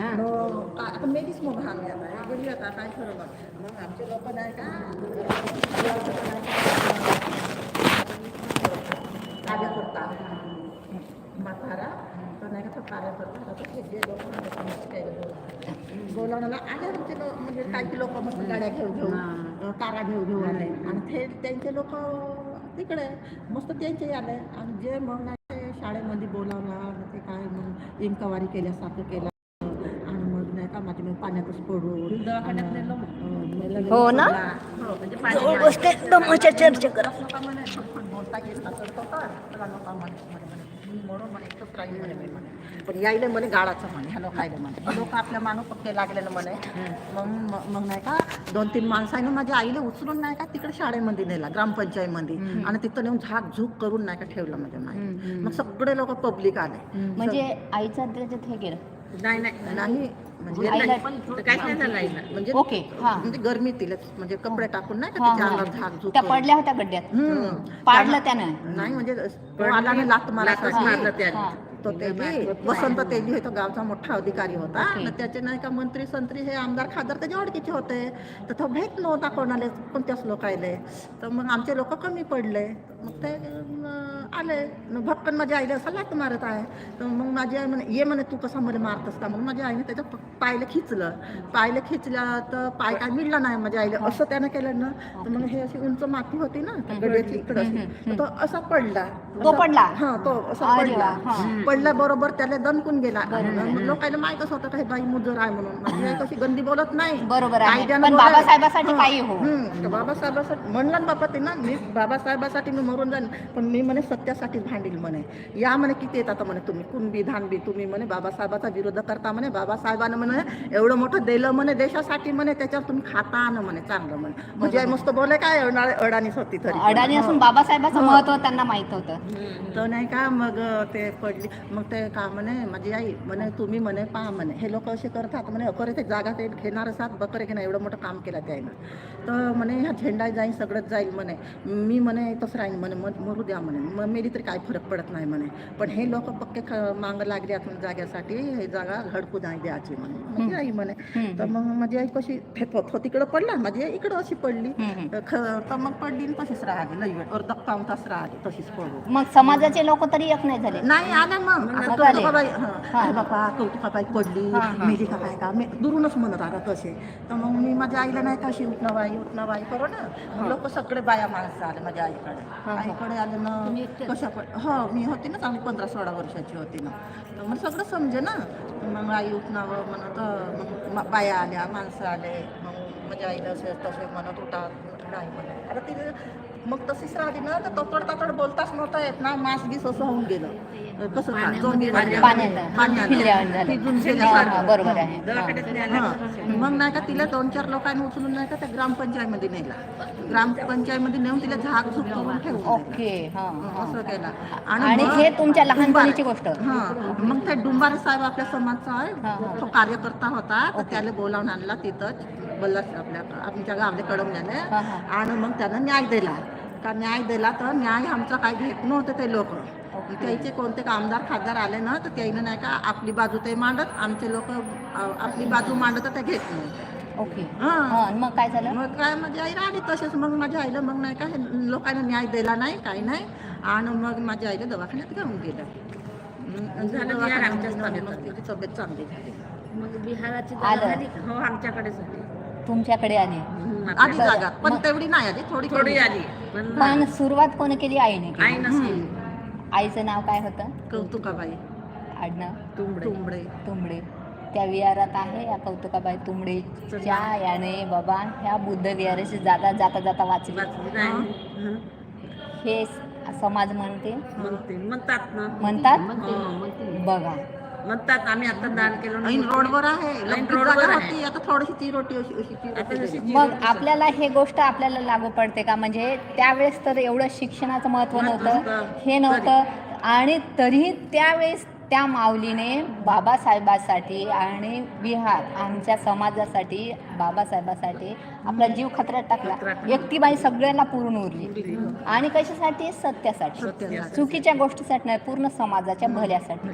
हा. मग आता मग गेली आता. काय खरं मग मग आमचे लोक नाही का? कार्यकर्ता म्हातारा तर नाही का तो कार्यकर्ता आता ते जे लोक बोलावण्याला आले लोक म्हणजे काही लोक मस्त गाड्या घेऊन घेऊन अं, कारा घेऊन घेऊन आले. आणि ते त्यांचे लोक तिकडे मस्त त्यांचे आले. आणि जे मग शाळेमध्ये बोलावणार ते काय मग इन्क्वायरी केल्यासारखं केलं. पाण्यातच पडून दवाखान्यात नेलं मग हो ना? हो म्हणजे जवळ बसते एकदम अशा चर्चा करा. म्हणे बोलता येत नसेल तर कर. त्याला नका म्हणे म्हणे म्हणे मी म्हणून म्हणे एकच राहील म्हणे पण यायले म्हणे गाळाचं म्हणे ह्या लोकायले म्हणे. लोक आपल्या मानू पक्के लागलेलं म्हणे. मग मग- मग नाही का दोन तीन माणसाने माझ्या आईला उचलून नाही का तिकडे शाळेमध्ये नेला ग्रामपंचायतमध्ये. आणि तिथं नेऊन झाक झूक करून नाही का ठेवलं माझ्या माई मग सगळे लोक पब्लिक आले. म्हणजे आईचा त्याच्यात हे गेलं नाही नाही. नाही म्हणजे आईला तर काहीच नाही झालं आईला? म्हणजे ओके हा. म्हणजे गरमी तिला म्हणजे कपडे टाकून नाही का हा, तिच्या हा. झाक झूक त्या. पडल्या होत्या गड्ड्यात. हम्म. पाडलं त्यानं नाही म्हणजे तो आला ना लात मारलं त्याने. हा. तो तेली वसंत तेली हे तो गावचा मोठा अधिकारी होता. ओके. आणि त्याचे नाही का मंत्री संत्री हे आमदार खासदार त्याच्या ओळखीचे होते. तर तो भेट नव्हता कोणाला कोणत्याच लोकायले तर मग आमचे लोक कमी पडले. मग ते अं, आले. मग भक्कन माझ्या आईला असं लात मारत आहे. तर मग माझी आई म्हणे ये म्हणे तू कसा मला मारतस का? मग माझ्या आईने त्याच्या पायले खिचलं. पायले खिचलं तर पाय काय मिळला नाही माझ्या आईला. असं त्यानं केलं ना तर मग हे अशी उंच माती होती ना गड्याची इकडं अशी. तो असा पडला. तो पडला? हा तो असा पडला. पडल्या बरोबर त्याला दणकून गेला. लोकांना माहितच होतं काही बाई मुजर आहे म्हणून. माझी आई कशी गंदी बोलत नाही. बरोबर बाबासाहेबासाठी. काही हो. बाबासाहेबासाठी म्हणला ना बाबा ते ना मी बाबासाहेबासाठी मी मरून जाईन. पण मी म्हणे सत्यासाठी भांडील म्हणे. या म्हणे किती येतात म्हणे तुम्ही. कुणबी धानबी तुम्ही म्हणे बाबासाहेबाचा विरोध करता म्हणे बाबासाहेबानं म्हणे एवढं मोठं दिलं म्हणे देशासाठी म्हणे त्याच्यावर तुम्ही खाता ना म्हणे चांगलं म्हणे. म्हणजे आई मस्त बोले काय अडा- अडाणीच होती तरी. अडाणी असून बाबासाहेबाचं महत्त्व त्यांना माहीत होतं. तर नाही का मग ते पडली. मग ते का म्हणे माझी आई म्हणे तुम्ही म्हणे पहा म्हणे. हे लोक असे करतात म्हणे अकरे ते जागा ते घेणार असतात बकरे घेणार एवढं मोठं काम केलं त्यानं तर म्हणे ह्या झेंडा जाईल सगळंच जाईल म्हणे. मी म्हणे तसं राहीन म्हणे. मग मरू द्या म्हणे. मग मेली तरी काय फरक पडत नाही म्हणे. पण हे लोक पक्के ख मागं लागले आपण जाग्यासाठी हे जागा घडकू नाही द्यायची म्हणे. माझी आई म्हणे. तर मग माझी आई कशी हे तो तो तिकडं पडला माझी आई इकडं अशी पडली. तर ख- तर मग पडली आणि तशीच राहिली लई वेळ. अर्धा पाऊन तास राहिली तशीच पडू मग समाजाचे लोक तरी एक नाही झाले. नाही आल्या मग. आले. कौतुकाबाई हा. हा, बापा कौतुकाबाई पडली. हा, हा. मेली का काय का मी दुरूनच म्हणत आला तसे तर मग मी माझ्या आईला नाही कशी उठणं बाई उठणं बाई करू ना. लोक सगळे बाया माणसं आले माझ्या आईकडे. आईकडे आले ना कशा पण हो मी होती ना चांगली पंधरा सोळा वर्षाची होती ना. तर मग सगळं समजे ना. मग आई उठणावं म्हणत मग बाया आल्या माणसं आले. मग माझ्या आईला असे तसे म्हणत उठा नाही म्हणत. आता तिने मग तशीच राहिली ना तर तकड तकड बोलताच नव्हता येत ना मास गीस असं होऊन गेलं. कसं. हा, बरोबर आहे. मग नाही का तिला दोन चार लोकांनी उचलून नाही का त्या ग्रामपंचायतमध्ये नेला. ग्रामपंचायतमध्ये नेऊन तिला झाक झूक करून ठेवून. ओके. असं केलं. आणि हे तुमच्या लहानपणीची गोष्ट. हा. मग ते डुंबारे साहेब आपल्या समाजचा. आहे. तो कार्यकर्ता होता. त्याला बोलावून आणला तिथं बल्लास आपल्या आमच्या गावले हा. आणि मग त्यानं न्याय दिला. का न्याय दिला तर न्याय आमचा काही घेत नव्हते ते लोक. त्याचे कोणते का आमदार खासदार आले ना तर त्याने नाही का आपली बाजू ते मांडत आमचे लोक आपली बाजू मांडत ते घेत नव्हते ओके. हा. मग काय झालं? मग काय माझी आई राहिली तसेच मग माझ्या आईला मग नाही का लोकांना न्याय दिला नाही काही नाही. आणि मग माझ्या आईला दवाखान्यात घेऊन गेलं. दवाखान्यात ताब्यात चांगली. झाली. मग बिहाराची आलं. हो आमच्याकडे झाली. तुमच्याकडे आले. आधी जागा पण तेवढी नाही आली थोडी थोडी आली पण पण सुरुवात कोणी केली? आईने केली. आई नसेल. आईचं नाव काय होतं? कौतुकाबाई. आडनाव? तुंबडे तुंबडे तुंबडे त्या विहारात आहे या कौतुकाबाई तुंबडेच्या याने बाबा ह्या बुद्ध विहाराची जागा जाता जाता वाचली. वाचली नाही. हं. हे? स- समाज म्हणते. म्हणते. म्हणतात ना. म्हणतात? बघा. म्हणतात आम्ही आता दान केलं ऐन. रोडवर आहे ऐन रोडवर जागा आहे. होती आता थोडीशी ती रोटी अशी अशी ती आता रोटी जशी दिली. मग आपल्याला हे गोष्ट आपल्याला लागू पडते का म्हणजे त्यावेळेस तर एवढं शिक्षणाचं महत्त्व महत्त्व नव्हतं नव्हतं. हे नव्हतं आणि तरीही त्यावेळेस त्या माऊलीने बाबासाहेबासाठी आणि बिहार आमच्या समाजासाठी बाबासाहेबासाठी आपला जीव खतऱ्यात टाकला खतऱ्यात टाकला. एकटीबाई सगळ्यांना पूर्ण उरली आणि कशासाठी सत्यासाठी सत्यासाठी. चुकीच्या गोष्टीसाठी नाही पूर्ण समाजाच्या भल्यासाठी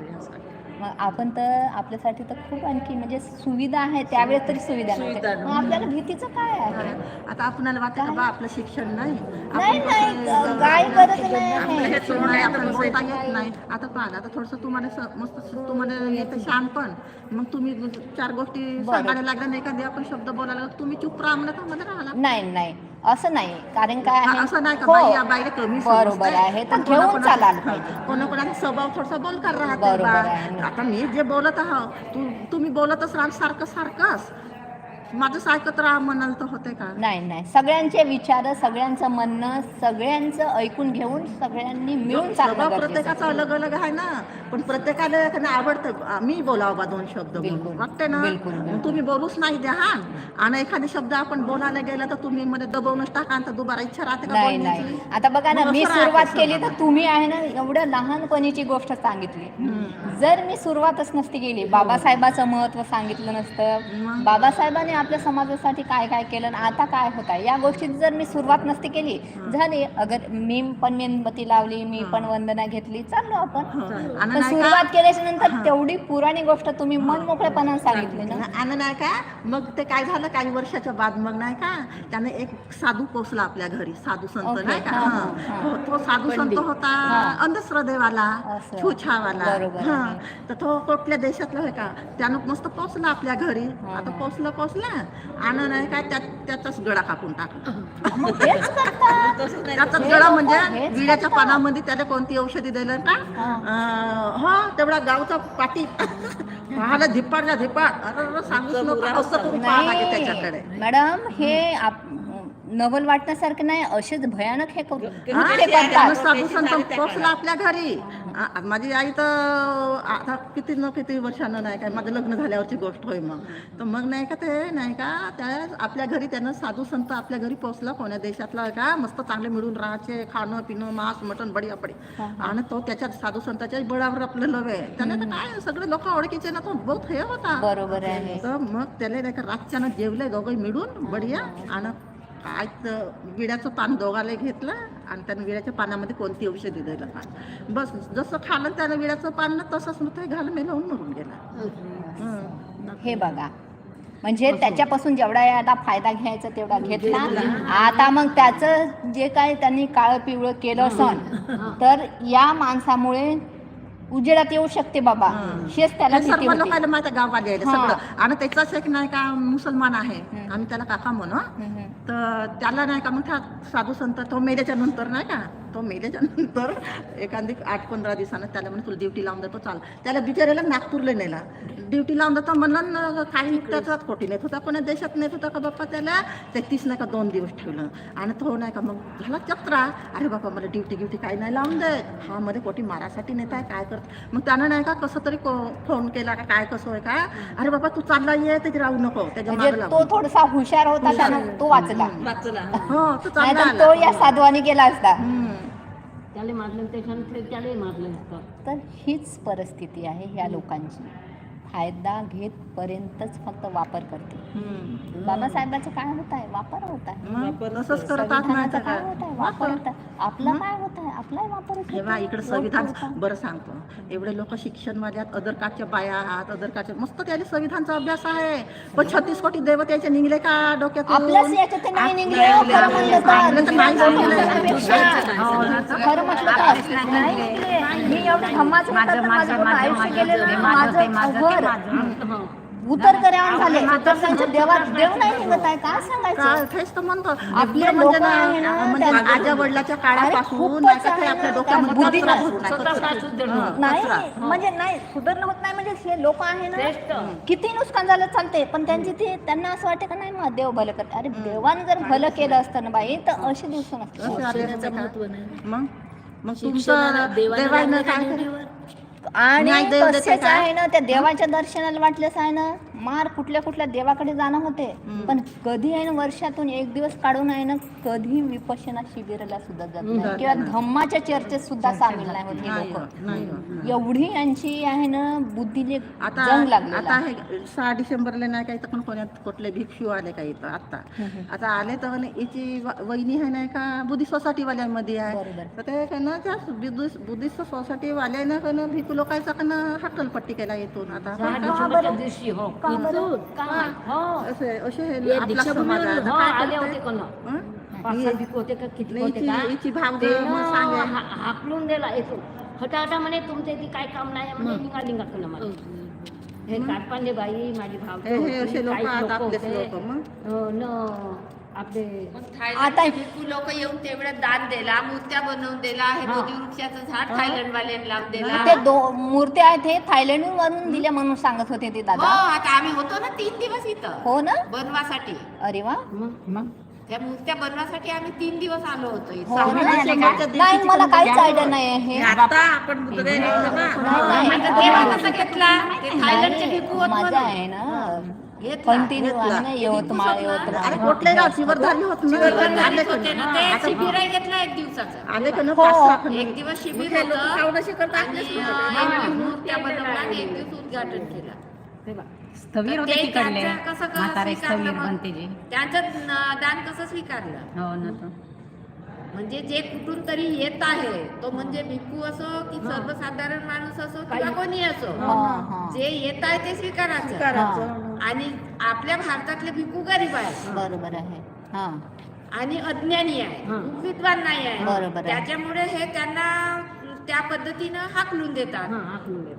मग आपण तर आपल्यासाठी तर खूप आणखी म्हणजे सुविधा आहे त्यावेळेस तरी सुविधा मग आपल्याला भीतीचं काय आहे? आता आपणाला वाटतं का बा आपलं शिक्षण नाही? नाही आपण नाही. कसं- काय गरज नाही. आपलं आहे सोडून आहे, आपण बोलता येत नाही. आता पाहा आता थोडस तुम्हाला स- मस्त स- तुम्हाला येतं शानपण मग तुम्ही चार गोष्टी सांगायला लागल्या नाही एखादी आपण शब्द बोलायला लागलो, तुम्ही चुप राहा म्हणत मध्ये राहिला नाही नाही. असं नाही कारण काय आहे असं नाही का हो, बाई या बाईला कमी बरोबर. आहे तर पण घेऊन कोणाकोणाचा- चालायला हा, कोणाकोणाचा स्वभाव थोडासा बोलकार राहते बरोबर बा. आहे. आता मी जे बोलत आहो तू तुम्ही बोलतच राहाल सारखं सारखंच माझंच ऐकत राहा म्हणाल तर होते का नाही नाही सगळ्यांचे विचार सगळ्यांचं म्हणणं सगळ्यांचं ऐकून घेऊन सगळ्यांनी मिळून स्वभाव प्रत्येकाचा. अलग अलग आहे ना पण प्रत्येकाला आवडतं मी बोलावं बा दोन शब्द. वाटते ना. तुम्ही बोलूच नाही द्या हा आणि एखादी शब्द आपण बोलायला गेला तर तुम्ही मध्ये दबवूनच टाका तर दुबारा इच्छा राहते का नाही? नाही आता बघा ना मी सुरुवात केली. तर तुम्ही आहे ना एवढं लहानपणीची गोष्ट सांगितली जर मी सुरुवातच नसती केली बाबासाहेबाचं महत्त्व सांगितलं नसतं? बाबासाहेबांनी आपल्या समाजासाठी काय काय केलं आणि आता काय होत आहे? या गोष्टीत जर मी सुरुवात नसती केली झाली. अगर मी पण मेणबत्ती लावली मी पण वंदना घेतली चाललो आपण. पण सुरुवात केल्याच्यानंतर तेवढी पुराणी गोष्ट तुम्ही मन मोकळेपणाने सांगितली ना? आणि नाही का मग ते काय झालं काही वर्षाच्या बाद मग नाही का त्याने एक साधू पोचला आपल्या घरी साधू संत. नाही का? हा. तो- साधू संत. होता. अंधश्रद्धेवाला. छुछावाला. बरोबर हं. तर तो कुठल्या देशातला आहे का? त्यानं मस्त पोचला आपल्या घरी. आता हा. पोचलं पोचला आणि नाही काय त्यात त्याचाच गळा कापून टाकला मग हेच करतात. तसंच नाही. त्याचाच गळा म्हणजे विड्याच्या. पानामध्ये त्याला कोणती औषधी दिलं का? हा. अं, हो तेवढा गावचा पाठी पाहायला धिप्पाडला धिप्पाड. अरे अरे, सांगूच नका असं करून पाहा लागे त्याच्याकडे. नाही मॅडम हे आप नवल वाटण्यासारखं नाही असेच भयानक हे करू. हा, करतात साधू संत पोचला आपल्या घरी. आ- माझी आई तर आता किती न किती वर्षानं नाही काय माझं लग्न झाल्यावरची गोष्ट होय मग. तर मग नाही का ते नाही का त्या आपल्या घरी त्यानं साधू संत आपल्या घरी पोचला कोण्या देशातला का मस्त चांगले मिळून राहायचे खाणं पिणं मांस मटण बढिया पडी आणि तो त्याच्या साधू संताच्या बळावर आपलं लव आहे. त्याने तर काय सगळे लोक ओळखीचे ना तो बहुत हे होता. बरोबर आहे. तर मग त्याला नाही का रातच्यानं जेवले दोघं मिळून बढिया. आणि काय तर विड्याचं पान दोघाला घेतलं आणि त्यानं विड्याच्या पानामध्ये कोणती औषधी दिलं पान बस जसं खाल्लं त्यानं विड्याचं पान ना तसंच मग ते घाल मेलावून मरून गेला. हं. हे बघा. म्हणजे त्याच्यापासून जेवढा याला फायदा घ्यायचा तेवढा घेतला. आता मग त्याचं जे काय त्यांनी काळं पिवळं केलं सण तर या माणसामुळे उजेडात येऊ शकते बाबा. हेच त्याला भीती सर्व होती. लोकांना माहिती गावाला यायला हा. सगळं आणि त्याचाच एक नाही का मुसलमान आहे. आम्ही त्याला काका म्हणू. तर त्याला नाही का मग साधू संत तो मेल्याच्या नंतर नाही का तो मेल्याच्या नंतर एखादी आठ पंधरा दिवसानं त्याला म्हणे तुला ड्युटी लावून देतो चाल. त्याला बिचारायला नागपूरला नेला. ड्युटी लावून देतो म्हणून काही त्याच्यात खोटी नेत होता पण देशात नेत होता का बाप्पा त्याला? तेहतीस नाही का दोन दिवस ठेवलं. आणि तो नाही का मग झाला चत्रा अरे बापा मला ड्युटी ड्युटी काही नाही लावून दे. हा मध्ये कोटी मारासाठी नेत आहे काय करत मग त्यानं नाही का कसं तरी फोन केला का काय कसं आहे का? अरे बाबा तू चालला ये त्याची राहू नको त्याच्या म्हणजे तो. थोडासा हुशार होता तो वाचला. वाचला. हो तो तो या. साधवानी गेला असता. त्याला मारलं त्याच्यानं त्यालाही मारलं असतं तर हीच परिस्थिती आहे ह्या लोकांची. फायदा घेतपर्यंतच फक्त वापर करते हम्म. बाबासाहेबाचं काय होत आहे वापर होत आहे काय काय होत आहे वापर होत आहे आपला काय होत आहे आपलाही वापर तेव्हा. इकडे संविधान. बरं सांगतो एवढे लोक शिक्षणवाल्यात अदर काडच्या बाया आहात अदर मस्त त्याला संविधानचा अभ्यास आहे पण छत्तीस कोटी देव त्याचे निघले का डोक्यात हो, खरं म्हटलं. मी एवढं धम्माचं माझं माझं हो. उतर करावं झाले. तर त्यांच्या देवा देव नाही निघत आहे काय सांगायचं. काय तेच तर म्हणतो. आपले म्हणजे ना, म्हणजे आजा वडिलाच्या काळापासून नाही का ते आपल्या डोक्यामध्ये. हं, नाही. म्हणजे नाही सुधारणं होत नाही म्हणजे हे लोक आहे ना. किती नुकसान झालं चालते पण त्यांची ते त्यांना असं वाटतं का नाही मग देव भलं करते. अरे देवानं जर भलं केलं असतं ना बाई तर असे दिवस नसते का? मग? मग तुमचं देवानं काय का? आणि नाही देव देते तसेच का? आहे ना त्या देवाच्या दर्शनाला वाटलंच आहे ना मार कुठल्या कुठल्या देवाकडे जाणं होते. पण कधी आहे ना वर्षातून एक दिवस काढून आहे ना कधी विपश्यना शिबिराला सुद्धा जात नाही. किंवा. धम्माच्या चर्चेत सुद्धा सामील नाही होत हे लोक. एवढी यांची आहे ना बुद्धीले आता जंग लागलेला आता हे सहा डिसेंबरला नाही काही तर पण कोण्यात कुठले भिक्षू आले का इथं आता आता आले तर याची वहिनी आहे नाही का बुद्धिस्ट सोसायटीवाल्यांमध्ये आहे. बरोबर. तर ते काय ना त्या बुद्धिस्ट सोसायटीवाल्यानं का ना भिकू लोकांचा का ना हक्कलपट्टी केला येतून आता इथून. काय? हो. असे असे हे हे आपला समाज आहे. दीक्षाभूमीवर, आता हो, काय आले करते? होते कोण? हं? पाच सहा भिक्खू होते का? किती नाही, होते हिची- का? हिची भाव ते मग ना सांगे. हा- हाकलून दिला येतो हटाहटा म्हणे तुमच्या इथे काय काम नाही आहे? म्हणे लिंगा लिंगा करणं मला हे. काटपांडे बाई माझी भाव हे हे असे लोक आता आपलेच लोक मग? न. आपले आता लोक येऊन तेवढं दान दिला मूर्त्या बनवून दिला हे बोधी वृक्षाचं झाड थायलंड वाल्याने लावून दिला. ते दो मूर्त्या आहेत हे थायलंड वरून दिल्या म्हणून सांगत होते ते हो दादा आता आम्ही होतो ना तीन दिवस इथं. हो ना? बनवासाठी. अरे वा. मग? त्या मूर्त्या बनवासाठी आम्ही तीन दिवस आलो होतो इथं. हो नाही मला काहीच. आयडिया नाही आहे आता आपण घेतला? म्हणून. आहे ना. कंटिन्यू यवतमाळ यवतमाळ कुठले गाव शिवर झाली होत. शिबिर घेतलं एक दिवसाचं. आले का ना हो. एक दिवस शिबिर. एक उद्घाटन केलं. स्थवीर होते तिकडले. कसं त्यांचं दान कसं स्वीकारलं? हो ना म्हणजे जे कुठून तरी येत आहे तो म्हणजे भिक्खू असो की सर्वसाधारण माणूस असो किंवा कोणी असो. जे येत आहे ते स्वीकारायचं करायचं. आणि आपल्या भारतातले भिक्खू गरीब आहे बरोबर आहे हा आणि अज्ञानी आहे हा. विद्वान नाही आहे. त्याच्यामुळे हे त्यांना त्या पद्धतीनं हाकलून देतात हा.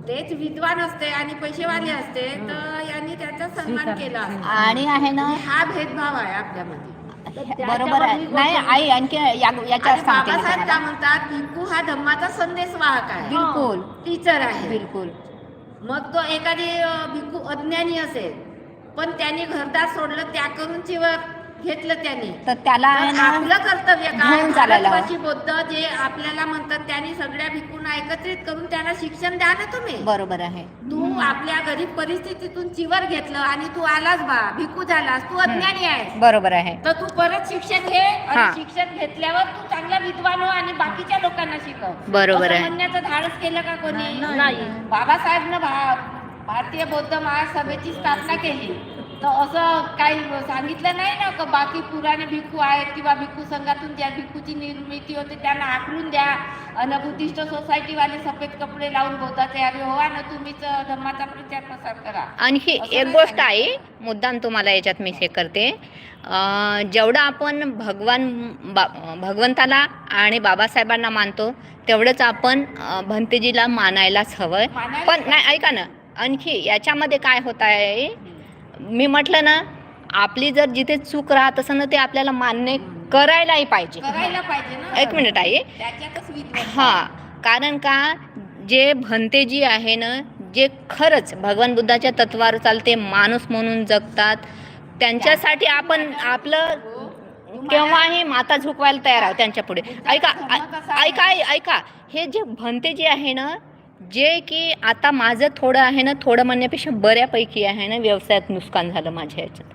तेच विद्वान असते आणि पैसेवाले असते तर यांनी त्यांचा सन्मान केला. आणि आहे ना हा भेदभाव आहे आपल्यामध्ये बरोबर आहे. नाही आई आणखी या- याच्यावर आणि सांगते मी बाबासाहेब. काय म्हणतात भिक्खू हा धम्माचा संदेश वाहक आहे. बिलकुल. टीचर आहे. बिलकुल. मग तो एखादी अं, भिक्खू अज्ञानी असेल पण त्यांनी घरदार सोडलं त्या करून चिवर घेतलं त्यांनी. तर त्याला आहे तर ना आपलं कर्तव्य काय? घेऊन चालायला हवं. भारतवासी बौद्ध जे आपल्याला म्हणतात त्यांनी सगळ्या भिक्खूंना एकत्रित करून त्यांना शिक्षण द्या ना तुम्ही. बरोबर आहे. तू आपल्या गरीब परिस्थितीतून चिवर घेतलं आणि तू आलास बा भिक्खू झालास तू अज्ञानी आहेस बरोबर आहे. तर तू परत शिक्षण घे हा. आणि शिक्षण घेतल्यावर तू चांगला विद्वान हो आणि बाकीच्या लोकांना शिकव. बरोबर असं आहे. म्हणण्याचं धाडस केलं का कोणी? नाही. बाबासाहेबनं भा- भारतीय बौद्ध महासभेची स्थापना केली. तर असं काही सांगितलं नाही ना का बाकी पुराणे भिक्खू आहेत किंवा भिक्खू संघातून ज्या भिक्खूची निर्मिती होते त्यांना आकलून द्या. आणि बुद्धिस्ट सोसायटीवाले सफेद कपडे लावून बौद्धाचे यावे हो ना तुम्हीच धर्माचा प्रचार प्रसार करा. आणखी एक गोष्ट आहे मुद्दाम तुम्हाला याच्यात मी हे करते. जेवढं आपण भगवान बा भगवंताला आणि बाबासाहेबांना मानतो तेवढंच आपण भंतेजीला मानायलाच हवं. पण नाही ऐका ना आणखी याच्यामध्ये काय होत आहे? मी म्हटलं ना आपली जर जिथे चूक राहत असेल ना ते आपल्याला मान्य करायलाही पाहिजे. करायला पाहिजे ना. एक मिनिट आहे हां कारण का जे भंतेजी आहे ना जे खरंच भगवान बुद्धाच्या तत्वावर चालते माणूस म्हणून जगतात त्यांच्यासाठी आपण आपलं केव्हाही माता झुकवायला तयार आहोत त्यांच्या पुढे. ऐका ऐका ऐका. हे जे भंते जे आहे ना जे की आता माझं थोडं आहे ना थोडं म्हणण्यापेक्षा बऱ्यापैकी आहे ना व्यवसायात नुकसान झालं माझ्या ह्याच्यात.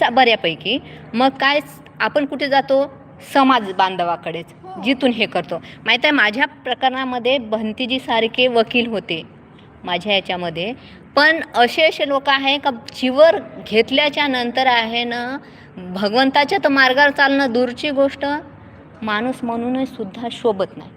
चा- बऱ्यापैकी. मग काय आपण कुठे जातो? समाज बांधवाकडेच जिथून हे करतो. माहीत आहे माझ्या प्रकरणामध्ये भंतीजी सारखे वकील होते माझ्या याच्यामध्ये पण असे असे लोक आहे का चिवर घेतल्याच्या नंतर आहे ना भगवंताच्या तर मार्गावर चालणं दूरची गोष्ट. माणूस म्हणूनच सुद्धा शोभत नाही.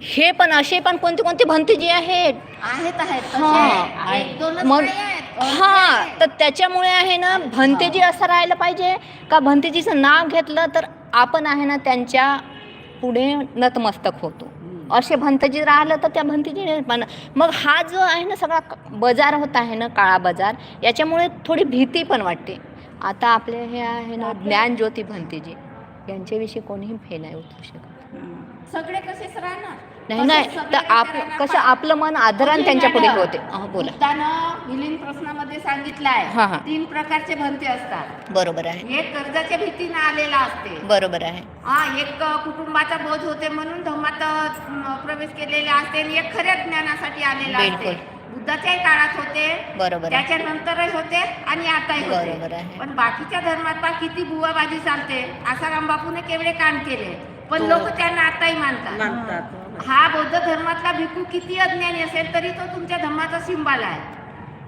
हे पण असे पण कोणते कोणते भंतेजी आहेत? आहेत आहेत तसे. हा. एक दोनच मग नाही आहेत. हा आहेत. तर त्याच्यामुळे आहे ना भंतेजी असं राहायला पाहिजे. का भंतेजीचं नाव घेतलं तर आपण आहे ना त्यांच्या पुढे नतमस्तक होतो. असे भंतजी राहिलं तर त्या भंतीजी पण मग हा जो आहे ना सगळा क- बाजार होत आहे ना काळा बाजार याच्यामुळे थोडी भीती पण वाटते. आता आपले हे आहे ना ज्ञानज्योती भंतेजी यांच्याविषयी कोणीही फे नाही उतरू शकत. सगळे कसेच राहणार. नाही नाही तर आप कसे? कसं आपलं मन आदरान त्यांच्या पुढे होते. बोला. मिलिंद प्रश्नामध्ये सांगितलंय. हा, हा. तीन प्रकारचे भंते असतात. बरोबर आहे. एक कर्जाच्या भीतीने आलेला असते. बरोबर आहे. हा एक कुटुंबाचा बोध होते म्हणून धर्मात प्रवेश केलेला असते आणि एक खऱ्या ज्ञानासाठी आलेला असते. बुद्धाच्याही काळात होते. बरोबर आहे. त्याच्यानंतरही होते आणि आताही बरोबर होते आहे. पण बाकीच्या धर्मात किती बुवाबाजी चालते. आसाराम बापूने केवढे काम केले. पण. लोक त्यांना आताही मानतात. हा. बौद्ध धर्मातला भिक्खू किती अज्ञानी असेल तरी तो तुमच्या धर्माचा सिंबाल आहे.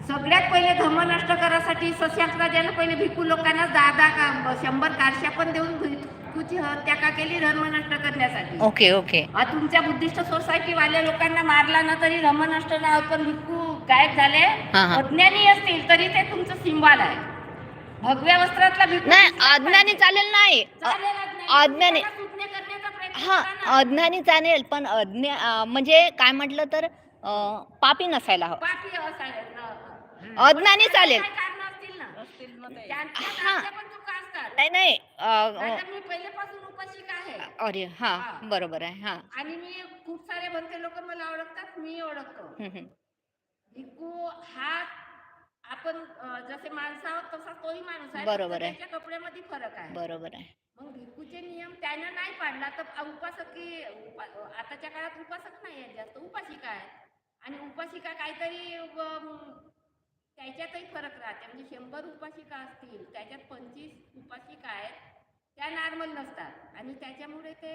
सगळ्यात पहिले धर्म नष्ट करासाठी सशांत राजाने पहिले भिक्खू लोकांना दहा दहा का शंभर कारशा पण देऊन भिक्खूची हत्या का केली धर्म नष्ट करण्यासाठी. Okay okay. तुमच्या बुद्धिस्ट सोसायटी वाल्या लोकांना मारला ना तरी धर्म नष्ट नाही होत, पण भिक्खू गायब झाले. अज्ञानी असतील तरी ते तुमचं सिंबाल आहे. भगव्या वस्त्रातला भिक्खू नाही अज्ञानी. चालेल नाही. अज्ञानी. हा. अज्ञानी चालेल पण अज्ञा म्हणजे काय म्हटलं तर अं, पापी नसायला हवं पापी असायला. अज्ञानी चालेल काय कारणं असतील ना? त्यांच्या हा. त्यांच्या पण चुका असतात. नाही नाही अं, नाहीतर मी पहिलेपासून उपाशिक आहे अरे हा. बरोबर आहे हा आणि मी खूप सारे भंते लोक मला ओळखतात मी ओळखतो हम्म, हम्म. भिक्खू हा आपण अं, जसे माणसं आहोत तसा तोही माणूस आहे बरोबर आहे. त्याच्या कपड्यामध्ये फरक आहे बरोबर आहे मग भिक्खूचे नियम त्यानं नाही पाडला तर उपासकी उपा- आताच्या काळात उपासक नाही आहेत जास्त. उपासिका आहे आणि उपासिका काहीतरी त्याच्यातही फरक राहते. म्हणजे शंभर उपासिका असतील त्याच्यात पंचवीस उपासिका आहेत त्या नॉर्मल नसतात. आणि त्याच्यामुळे ते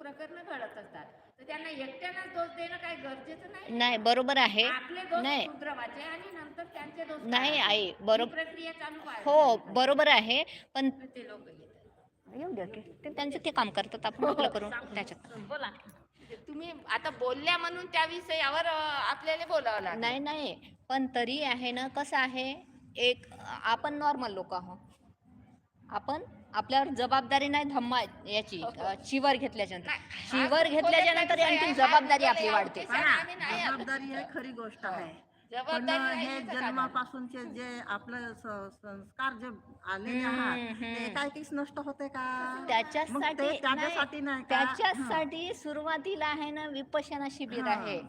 प्रकरण घडत असतात. तर त्यांना एकट्यानं दोष देणं काही गरजेचं नाही? नाही बरोबर आहे. आपले दोष. सुधरवायचे आणि नंतर त्यांचे दोष नाही. आई बरोबर प्रक्रिया चालू आहे हो बरोबर आहे. पण ते लोक येऊ द्या की. ते त्यांचं ते काम करतात आपण आपलं करू त्याच्यात. बोला. तुम्ही आता बोलल्या म्हणून त्या विषयावर अं, आपल्याला बोलावं लागेल. नाही नाही. पण तरी आहे ना कसं आहे एक आपण नॉर्मल लोक आहोत. आपण आपल्यावर जबाबदारी नाही धम्मा याची अं, चिवर घेतल्याच्या नंतर नाही, हा चिवर खूप घेतल्याच्या नंतर विषय आणखी आहे. जबाबदारी हा आपली वाढते. जबाबदारी आहे खरी गोष्ट आहे. पण जबाबदारी हे काय? जन्मापासूनचे जे आपलं संस्कार जे आलेले आहात. ते एकाएकीच नष्ट होते का मग त्याच्यासाठी त्याच्यासाठी नाही का त्याच्यासाठी सुरुवातीला आहे ना विपशना शिबिर. आहे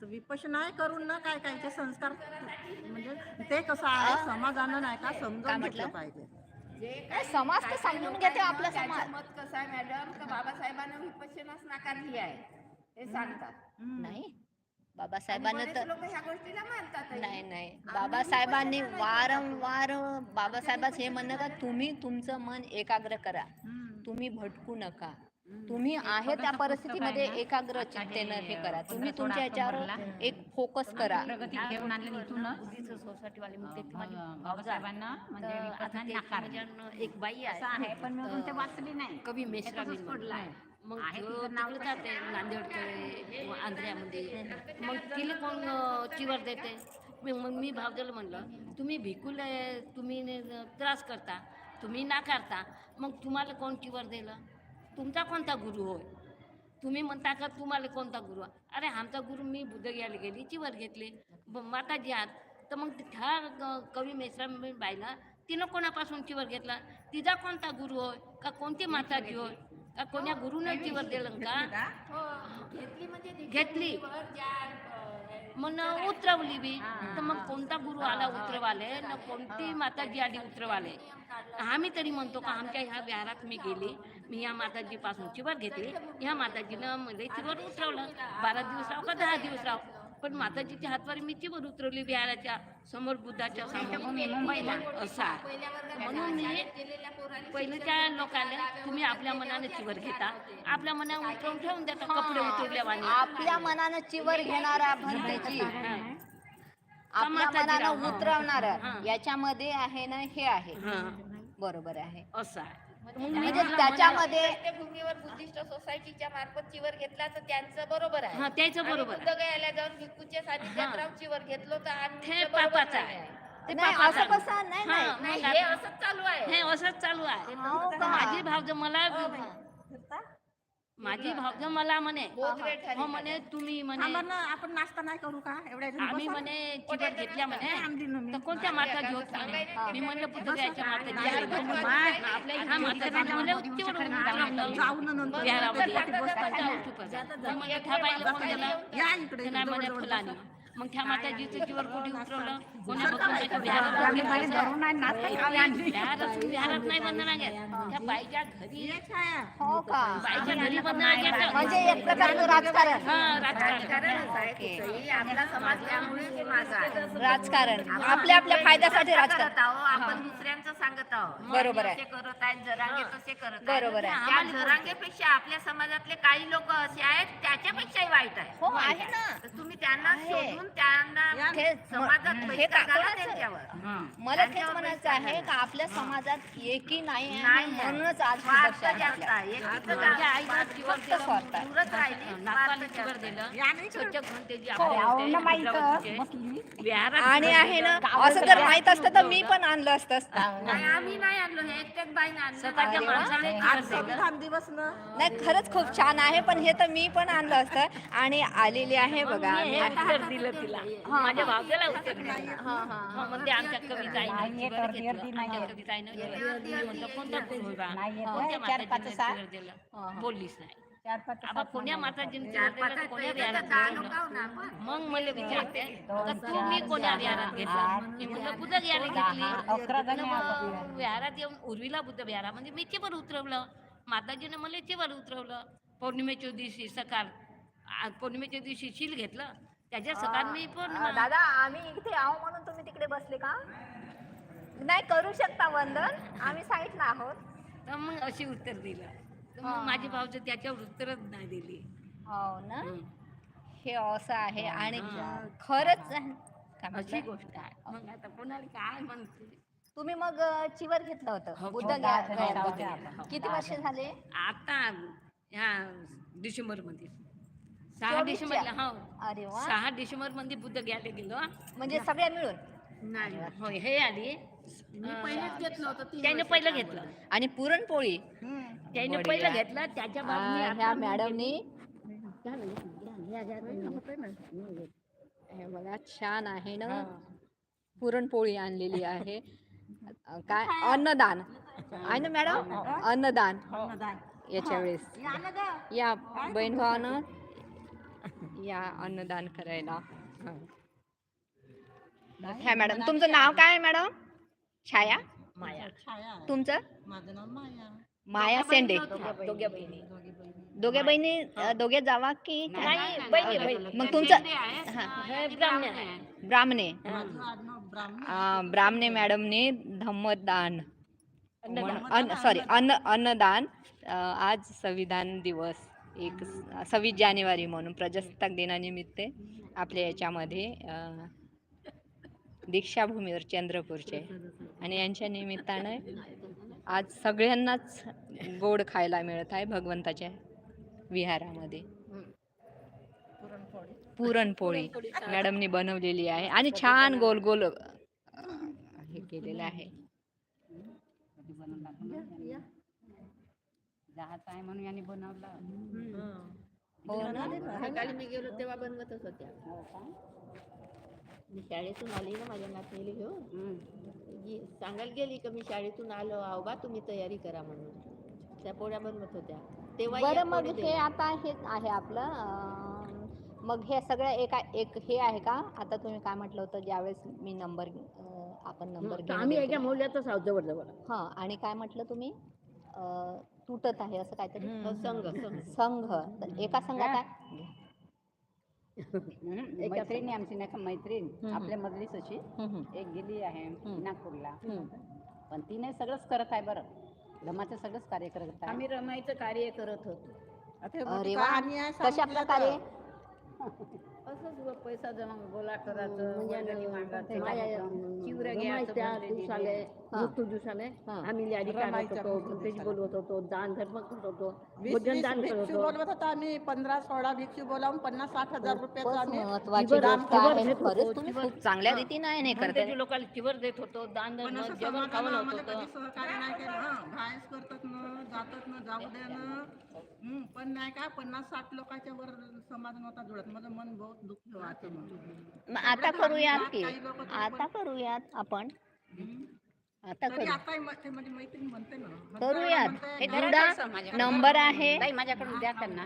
तर विपश्यना करून ना काय कायचे संस्कार म्हणजे ते कसं आहे समाजानं नाही का काय समजून म्हटलं? घेतलं पाहिजे समाज तर समजून लोकांना घेते आपला समाज. मत कसं आहे मॅडम तर बाबासाहेबांना विपश्यनाच नाकारली आहे हे सांगतात. नाही बाबासाहेबांना तर नाही नाही. बाबासाहेबांनी वारंवार बाबासाहेबांचं हे म्हणणं का तुम्ही तुमचं मन एकाग्र करा. तुम्ही भटकू नका. तुम्ही आहे त्या परिस्थितीमध्ये एकाग्र चित्तेनं हे करा. तुम्ही तुमच्या याच्यावर एक फोकस करा. म्हणजे एक बाई असं आहे पण मी अजून ते तर वाचली नाही. कवी मेश्रा पडलं आहे. मग आहे तो तिचं नाव तिकडे जाते नांदेडकडे आंध्र्यामध्ये मग तिला कोण चिवर देते? मग मी भावजाला म्हणलं तुम्ही भिकूल तुम्ही त्रास करता तुम्ही नाकारता मग तुम्हाला कोण चिवर दिलं? तुमचा कोणता गुरु होय? तुम्ही म्हणता का तुम्हाला कोणता गुरु? अरे आमचा गुरु मी बुद्ध घ्यायला गेली चिवर घेतले. ब- माताजी आहात तर मग ह्या कवी मेश्रा बाईला तिनं कोणापासून चिवर घेतला? तिचा कोणता गुरु होय का कोणती माताजी होय? का कोण्या गुरुनं चिवर दिलं का? हो, घेतली म्हणजे घेतली. मग उतरवली बी. तर मग कोणता गुरु आला उतरवाले? ना कोणती माताजी आली उतरवाले? आम्ही तरी म्हणतो का आमच्या ह्या विहारात मी गेली. मी ह्या माताजी पासून चिवर घेतली ह्या माताजीनं मध्ये चिवर उतरवलं. बारा दिवस राव का दहा दिवस राव पण माताजीच्या हातवर मी चिवर उतरवली विहाराच्या समोर बुद्धाच्या समोर मुंबईला असा. म्हणून मी लोकांना तुम्ही आपल्या मनाने चिवर घेता. आपल्या मनावर उतरवून ठेवून देता कपडे उतरल्यावानी. आपल्या मनानं चिवर घेणारा भरतीची आपल्या मनानं. उतरवणार. याच्यामध्ये आहे ना हे आहे. बरोबर आहे. असं. आहे म्हणजे त्याच्यामध्ये भूमीवर बुद्धिस्ट सोसायटीच्या मार्फत चिवर घेतला तर त्यांचं बरोबर आहे हा त्याचं बरोबर बुद्ध गयाला जाऊन भिक्खूच्या सानिध्यात हा. चिवर घेतलो तर आम्ही हे बरोबर पापाचं नाही आहे. आहे. ते नाही पापाचं असं आहे. कसं नाही हा, नाही नाही, मग हे आता- असंच चालू आहे हे असंच चालू आहे हो का? माझी भावज मला माझी भावज मला म्हणे हो म्हणे तुम्ही म्हणे आपण नाश्ता नाही करू का? एवढ्या आम्ही. म्हणे चिवर घेतल्या म्हणे. तर कोणत्या माता घेत म्हणे? मी म्हणलं आपल्या ह्या माता. मग त्या माताजीचं जीवर कुठे उतरवलं कोण्या भगवंताच्या विहारात आम्ही घेतलं बाई असं? धरून आहे, नाच काही खाली आणली. विहार असून विहारात नाही बंधना घेत त्या बाईच्या घरी हो का बाईच्या घरी बंधना घेत म्हणजे एक प्रकारचं राजकारण हा राजकारण आपला समाज त्यामुळे हे. राजकारण आपल्या आपल्या फायद्यासाठी राजकारण करत आहो आपण दुसऱ्यांचं सांगत आहोत बरोबर आहे. असे करत आहेत जरांगे तसे करत आहेत. बरोबर आहे. त्या जरांगेपेक्षा आपल्या समाजातले काही लोक असे आहेत त्याच्यापेक्षाही वाईट आहे हो आहे ना तर तुम्ही त्यांना आहे. त्यांना समाजात हे बहिष्कार? त्यांच्यावर मला तेच म्हणायचं आहे का आपल्या समाजात एकी नाही आहे नाही आहे. म्हणूनच आज ही स्वार्थ दक्षा जास्त घातल्या. आहे एकीचं माझ्या जास्त आईला जीवन फक्त स्वार्थ आहे. दूरच राहिली नागपाली स्वार्थ जीवर जास्त दिलं स्वच्छ घंटे जी हो, इथं. विहारात आणि आहे ना. असं जर माहीत असतं तर मी पण आणलं असतं नाही आम्ही नाही आणलो हे एकट्याच बाईने आणलं स्वतःच्या. माणसाने दिलं. नाही खरंच खूप छान आहे पण हे तर मी पण आणलं असतं आणि आलेली आहे बघा दिलं तिला. माझ्या भावजाला हा. हा हा, म्हणजे आमच्या एक अर्धी घेतलं. आमच्या. म्हटलं कोणता होता कोणत्या माताजीनं दिलं. बोललीच नाही. आबा कोण्या. माताजीनं कोण्या विहारात मग मला विचारते कोण्या चार, विहारात घेतला. मी बुद्ध विहारात घेतली मग. विहारात येऊन उर्वीला बुद्ध विहारा म्हणजे मी चेवर उतरवलं. माताजीने मला चेवर उतरवलं. पौर्णिमेच्या दिवशी सकाळ पौर्णिमेच्या दिवशी शील घेतलं. त्याच्या सकाळ मी पण अं, दादा आम्ही इथे आहो म्हणून तुम्ही तिकडे बसले का? नाही करू शकता वंदन. आम्ही साईडला आहोत. तर मग अशी उत्तर दिलं. तर मग माझी भावचं त्याच्यावर उत्तरच नाही दिली. हो ना? हं. हे असं आहे आणि हा. खरंच आहे. काय अशी म्हटलं? गोष्ट आहे. मग आता कोणाला काय म्हणते? तुम्ही मग अं, चिवर घेतलं होतं. हो, बुद्ध हो, होते. हो. किती वर्ष झाले? आता ह्या डिसेंबरमध्ये सहा चोवीसच्या? डिसेंबरला हो. अरे वा. सहा डिसेंबरमध्ये बुद्ध घ्यायला गेलो म्हणजे सगळ्या मिळून? नाही होय हे आली. पहिलेच तीन त्याने पहिलं घेतलं. आणि पुरणपोळी? त्याने बढिया. पहिलं घेतलं त्याच्या बाद मी आ, आता ह्या मी मॅडमनी. हे बघा छान आहे ना? पुरणपोळी आणलेली आहे. अ, काय अन्नदान. आहे ना मॅडम? अन्नदान. याच्या वेळेस. या बहीण भावानं या अन्नदान करायला. ह्या मॅडम. तुमचं नाव काय आहे मॅडम? छाया? माया. तुमचं? माझं नाव माया. माया सेंडे. दोघ्या बहिणी. दोघे बहिणी. दोघे जावा की काय? नाही बहिणी बहिणी मग तुमचं हा, हे ब्राह्मण आहे. ब्राह्मणे. आ, मॅडमने धम्मदान. अन्न सॉरी अन्न अन्नदान अ, आज संविधान दिवस. एक स- सव्वीस जानेवारी म्हणून प्रजासत्ताक दिनानिमित्त आपल्या याच्यामध्ये दीक्षाभूमीवर चंद्रपूरचे. आणि यांच्या निमित्तानं आज सगळ्यांनाच गोड खायला मिळत आहे भगवंताच्या विहारामध्ये. पुरणपोळी. मॅडमनी बनवलेली आहे. आणि छान गोल गोल हे केलेलं आहे. जहाज आहे म्हणून यांनी बनवलं. हो ना सकाळी मी गेलो तेव्हा बनवतच होत्या. मी शाळेतून आली ना माझ्या नातनीला घेऊन. जी सांगायला गेली का मी शाळेतून आलो आहो बा तुम्ही तयारी करा म्हणून. त्या पोळ्या बनवत होत्या. तेव्हा बरं मग हे. आता हेच आहे आपलं अं, मग हे सगळं एका एक हे आहे का? आता तुम्ही काय म्हटलं होतं ज्यावेळेस मी नंबर आपण नंबर आम्ही याच्या मौल्यातच आहोत जवळ जवळ हा आणि काय म्हटलं तुम्ही? अं, तुटत आहे असं काहीतरी हो, संघ संघ. तर एका संघात आहे? मैत्रिणी आमची. नाही का मैत्रीण. आपल्या मधलीच अशी. एक गेली आहे नागपूरला. पण तिने सगळंच करत आहे बरं. रमाचं सगळंच कार्य करत आहे. आम्ही रमाईचं कार्य करत होतो. अरे वा. कशा प्रकारे. असंच पैसा जमा गोळा करायचं चिवऱ्या घ्यायचं मृत्यू दिवसाले हा. आम्ही यादी काढत होतो. बोलवत होतो दान धर्म करत होतो भोजन दान करत भिक्षू होतो. बोलवत होतो आम्ही पंधरा सोळा भिक्षू बोलावून पन्नास साठ हजार रुपयाचं खूपच आम्ही महत्वाची जीवन- गोष्ट जीवन आहे. देत होतो, खरंच तुम्ही जीवन- खूप चांगल्या रीतीने आहे नाही भक्ताच्या लोकांना चिवर देत होतो दान पण धर्म असं जेवण समाजानं खावण होत आम्हाला होतं. कधी सहकार्य नाही केलं हं. करतात ना जातात ना जाऊ द्या ना. हं, पण नाही का पन्नास साठ लोकांच्या वर समाज नव्हता जुळत. माझं मन बहुत दुःख वाटतं. मग. मग आता करूयात की आता करूयात आपण. आता तरी करू. आता म- ते माझी मैत्रीण म्हणते ना. मग करूयात. म्हणते, हे जुडा धरा कसं माझ्याकडे? नंबर आहे. माझ्याकडून द्या त्यांना.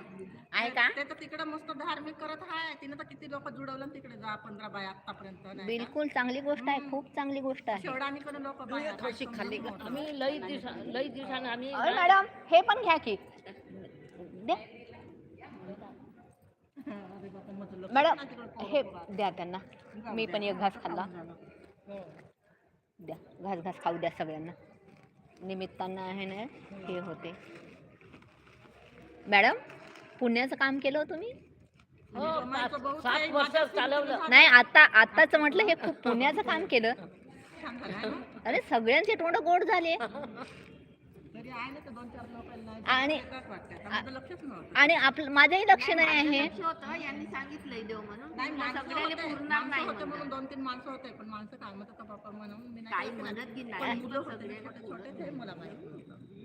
आहे का? ते तर तिकडे मस्त धार्मिक करत आहे तिने तर किती लोक जुडवलं ना तिकडे जा पंधरा बाय आतापर्यंत? बिलकुल चांगली गोष्ट आहे. खूप चांगली गोष्ट आहे. लोक थोडीशी खाल्ली? आम्ही लई दिवसा लई दिवसानं आम्ही अरे मॅडम हे पण घ्या की. द्या मॅडम हे द्या त्यांना. मी पण एक घास खाल्ला. द्या. घास घास खाऊ द्या सगळ्यांना. निमित्तानं आहे ना हे होते. मॅडम पुण्याचं काम केलं हो तुम्ही? हो, नाही आता आताच म्हटलं हे खूप पुण्याचं काम केलं? अरे सगळ्यांचे तोंड गोड झाले. आणि लक्षच नव्हतं. आणि आपलं माझंही लक्ष नाही आहे. लक्ष होतं यांनी सांगितलंय देव म्हणून. दोन तीन माणसं होते पण माणसं म्हणून.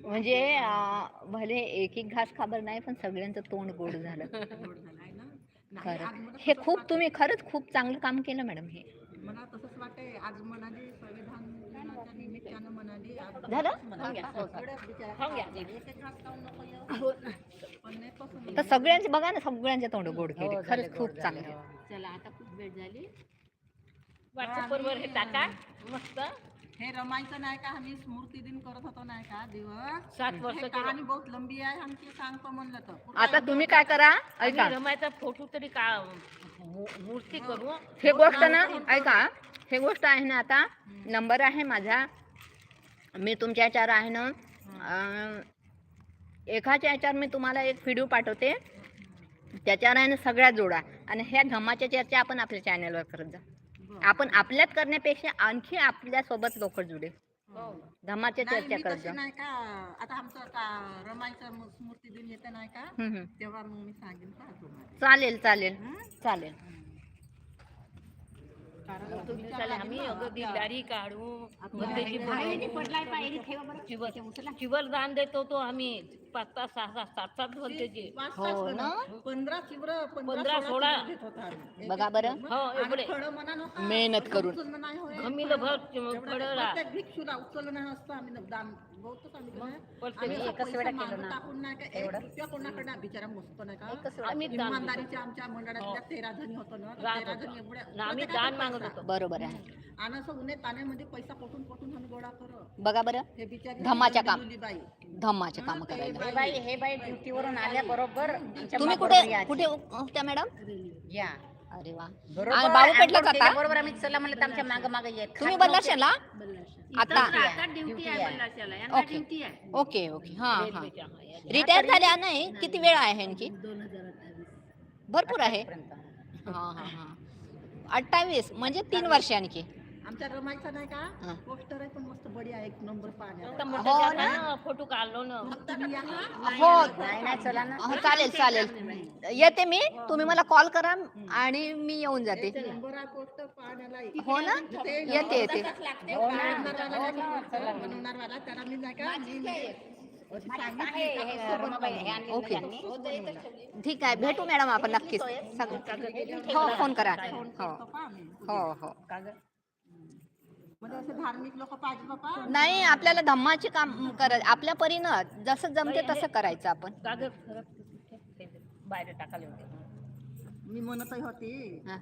म्हणजे भले एक एक घास खाबर नाही पण सगळ्यांचं तोंड गोड झालं. खरं. हे खूप. तुम्ही खरंच खूप चांगलं काम केलं मॅडम हे. मला तसंच वाटते आज म्हणाली संविधान दिनाच्या निमित्तानं म्हणाली आज झालं? पण नाही तसं तर सगळ्यांचे बघा ना सगळ्यांचे तोंड गोड केले. खरंच खूप चांगले. चला आता खूप वेळ झाली. व्हॉट्सअपवर हे टाका. मस्त. हे रमायचं नाही का आम्ही स्मृती दिन करत होतो नाही का दिवस? सात वर्ष हे कहाणी बहुत लंबी आहे आमची सांगतो म्हणलं तर. आता तुम्ही काय करा ऐका. रमायचा फोटो तरी का मूर्ती करू. हे गोष्ट ना ऐका. हे गोष्ट आहे ना आता. नंबर आहे माझा. मी तुमच्या याच्यावर आहे ना एकाच्या याच्यावर मी तुम्हाला एक व्हिडिओ पाठवते. त्याच्यावर आहे ना सगळ्यात जोडा. आणि ह्या धम्माच्या चर्चा आपण आपल्या चॅनलवर करत जा. आपण आपल्यात करण्यापेक्षा आणखी आपल्यासोबत लोक जुडे. धम्माच्या नाही, चर्चा करत जा. नाही का? आता आमचं का रमायचं मग स्मृती दिन येते नाही का? हम्म, हम्म. तेव्हा मग मी सांगेन का तुम्हाला? चालेल चालेल. चालेल. चालेल आम्ही अगदी काढू चिवर चिवर दान देतो तो आम्ही. पाच पाच सहा सहा सात सात बंदेची पाच हो तास ना? पंधरा चिवर पंधरा, सोळा. आम्ही. बघा बरं. हो एवढे. मेहनत करून. गमीला भर भिक्षूला उचललं नाही असतं आम्ही न- दान आम्ही आम्ही एकच वेळा केलं ना. बिचारा मोजतो नाही का? आम्ही दान देतो. इमानदारीच्या आमच्या मंडळातल्या तेरा जणी होतो ना. तर राहत तेरा होतो. जणी एवढ्या ना आम्ही दान मागत. होतो. बरोबर आहे. आणि असं उन्हे ताण्यामध्ये पैसा कोठून कोठून आम्ही गोळा करत बघा बरं हे बिचारी धमाच्या काम. दिलुलीबाई. धम्माचे काम हा, ते करायला. हे बाई हे बाई ड्युटीवरून आल्या बरोबर. आमच्या तुम्ही कुठे यायचे. कुठे होत्या मॅडम? या. अरे वा. बरोबर. आणि बाळूपेठला आंघोळ जाता केल्याबरोबर आम्ही चला म्हणलं तर आमच्या मागे मागे येत तुम्ही खात बल्लाशाला आता आता ड्युटी आहे बल्लाशाला यांना ओके. ड्युटी आहे. Okay okay. हा हा. रिटायर झाल्या नाही. किती वेळ आहे आणखी भरपूर आहे. हा हा हा. अठ्ठावीस म्हणजे तीन वर्ष आणखी आमच्या रमायचा नाही हा. का पोस्टर आहे पण मस्त बढिया एक नंबर पाहण्या हो ना? फोटो काढलो ना मग तुम्ही या ना. हो नाही नाही चला ना हो, चालेल चालेल येते मी तुम्ही मला कॉल करा आणि मी येऊन जाते नंबर आहे पोस्टर पाहण्याला हो ना येते येते हो. हो. बनवणारवाला त्याला मी नाही का हे- हे हे. ठीक आहे भेटू मॅडम आपण नक्कीच. हो फोन करा. हो. हो हो. बाबा. नाही आपल्याला धम्माचे काम करत आपल्या परीनं जसं जमते तसं करायचं आपण. बाहेर टाकाले होते मी म्हणतही होती. हा.